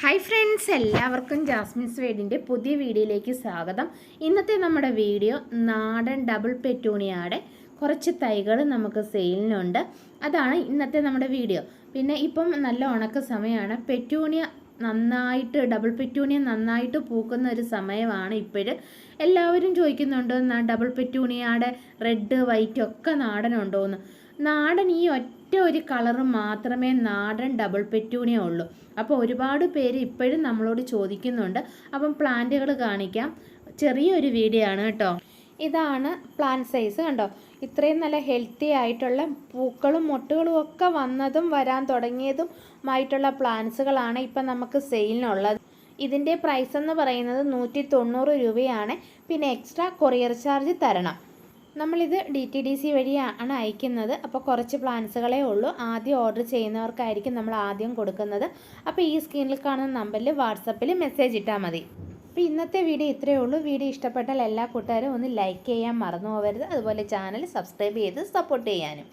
Hi friends എല്ലാവർക്കും Jasmine's വേഡിന്റെ പുതിയ വീഡിയോയിലേക്ക് സ്വാഗതം. ഇന്നത്തെ നമ്മുടെ വീഡിയോ നാടൻ ഡബിൾ പെറ്റൂണിയാടെ കുറച്ച് തൈകൾ നമുക്ക് സെയിലിനുണ്ട്. അതാണ് ഇന്നത്തെ നമ്മുടെ വീഡിയോ. പിന്നെ ഇപ്പം നല്ല ഉണക്ക സമയമാണ്. പെറ്റൂണിയ നന്നായിട്ട് ഡബിൾ പെറ്റൂണിയ നന്നായിട്ട് പൂക്കുന്ന ഒരു സമയമാണ് ഇപ്പോഴും. എല്ലാവരും ചോദിക്കുന്നുണ്ട് "നാ- ഡബിൾ പെറ്റൂണിയയുടെ റെഡ് വൈറ്റ് ഒക്കെ നാടനുണ്ടോ എന്ന് നാടൻ ഈ ഒറ്റ ഒരു കളറ് മാത്രമേ നാടൻ ഡബിൾ പെറ്റൂണിയ ഉള്ളൂ. അപ്പോൾ ഒരുപാട് പേര് ഇപ്പോഴും നമ്മളോട് ചോദിക്കുന്നുണ്ട്. അപ്പം പ്ലാന്റുകൾ കാണിക്കാം. ചെറിയൊരു വീഡിയോ ആണ് കേട്ടോ. ഇതാണ് പ്ലാന്റ് സൈസ് കണ്ടോ? ഇത്രയും നല്ല ഹെൽത്തി ആയിട്ടുള്ള പൂക്കളും മൊട്ടുകളും ഒക്കെ വന്നതും വരാൻ തുടങ്ങിയതുമായിട്ടുള്ള പ്ലാന്റ്സുകളാണ് ഇപ്പം നമുക്ക് സെയിലിനുള്ളത് ഇതിന്റെ പ്രൈസ് എന്ന് പറയുന്നത് നൂറ്റി തൊണ്ണൂറ് രൂപയാണ്. പിന്നെ എക്സ്ട്രാ കൊറിയർ ചാർജ് തരണം. നമ്മളിത് ഡി ടി ഡി സി വഴിയാണ് അയക്കുന്നത്. അപ്പോൾ കുറച്ച് പ്ലാൻസുകളേ ഉള്ളൂ. ആദ്യം ഓർഡർ ചെയ്യുന്നവർക്കായിരിക്കും നമ്മൾ ആദ്യം കൊടുക്കുന്നത്. അപ്പോൾ ഈ സ്ക്രീനിൽ കാണുന്ന നമ്പറിൽ വാട്സപ്പിൽ മെസ്സേജ് ഇട്ടാൽ മതി. അപ്പോൾ ഇന്നത്തെ വീഡിയോ ഇത്രയേ ഉള്ളൂ. വീഡിയോ ഇഷ്ടപ്പെട്ടാൽ എല്ലാ കൂട്ടുകാരും ഒന്ന് ലൈക്ക് ചെയ്യാൻ മറന്നു പോകരുത്. അതുപോലെ ചാനൽ സബ്സ്ക്രൈബ് ചെയ്ത് സപ്പോർട്ട് ചെയ്യാനും.